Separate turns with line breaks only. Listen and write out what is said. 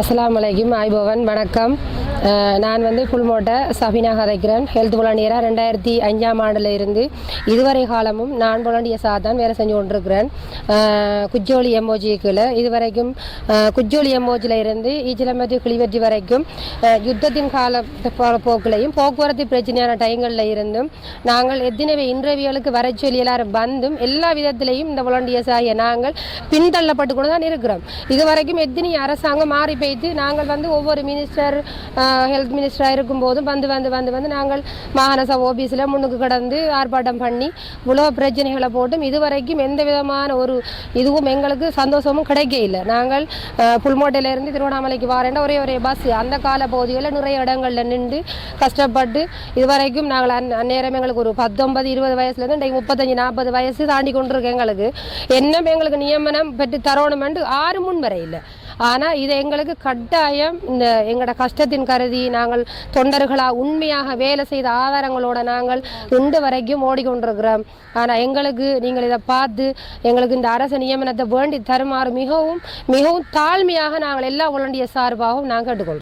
அஸ்லாம் வலைக்கும் ஆய்பவன் வணக்கம் நான் வந்து புல்மோட்டை சபினா கதைக்கிறேன். ஹெல்த் வாலண்டியராக ரெண்டாயிரத்தி அஞ்சாம் ஆண்டில் இருந்து இதுவரை காலமும் நான் வாலண்டியர்ஸாக தான் வேலை செஞ்சு கொண்டிருக்கிறேன். குஜோலி எம்ஓஜிக்குள்ள இதுவரைக்கும் குஜோலி எம்ஓஜியில் இருந்து ஈச்சிலம்பதி கிளிவெற்றி வரைக்கும் யுத்தத்தின் கால போக்கிலையும் போக்குவரத்து பிரச்சனையான டைங்களில் இருந்தும் நாங்கள் எத்தனை இன்டர்வியூகளுக்கு வர சொல்லி எல்லாரும் வந்தும் எல்லா விதத்திலையும் இந்த வாலண்டியர்ஸ் ஆகிய நாங்கள் பின்தள்ளப்பட்டு கொண்டு தான் இருக்கிறோம். இதுவரைக்கும் எத்தனை அரசாங்கம் மாறி செய்து நாங்கள் வந்து ஒவ்வொரு மினிஸ்டர் ஹெல்த் மினிஸ்டராக இருக்கும்போதும் வந்து வந்து வந்து வந்து நாங்கள் மாகாண சபை ஆஃபீஸில் முன்னுக்கு கடந்து ஆர்ப்பாட்டம் பண்ணி உலக பிரச்சனைகளை போட்டும் இதுவரைக்கும் எந்த விதமான ஒரு இதுவும் எங்களுக்கு சந்தோஷமும் கிடைக்க இல்லை. நாங்கள் புல்மோட்டையிலேருந்து திருவண்ணாமலைக்கு வரேன் ஒரே ஒரே பஸ் அந்த கால பகுதிகளில் நிறைய இடங்களில் நின்று கஷ்டப்பட்டு இதுவரைக்கும் நாங்கள் அந் அந்நேரம் எங்களுக்கு ஒரு பத்தொன்பது இருபது வயசுலேருந்து இன்றைக்கு முப்பத்தஞ்சு நாற்பது வயசு தாண்டி கொண்டிருக்கோம் எங்களுக்கு. என்ன எங்களுக்கு நியமனம் பெற்று தரணுமென்று ஆறு முன் வரை ஆனால் இது எங்களுக்கு கட்டாயம் இந்த எங்களோட கஷ்டத்தின் கருதி நாங்கள் தொண்டர்களாக உண்மையாக வேலை செய்த ஆதாரங்களோட நாங்கள் இன்று வரைக்கும் ஓடிக்கொண்டிருக்கிறோம். ஆனால் எங்களுக்கு நீங்கள் இதை பார்த்து எங்களுக்கு இந்த அரசு நியமனத்தை வேண்டி தருமாறு மிகவும் மிகவும் தாழ்மையாக நாங்கள் எல்லா உலண்டிய சார்பாகவும் நாங்கள் கேட்டுக்கொள்கிறோம்.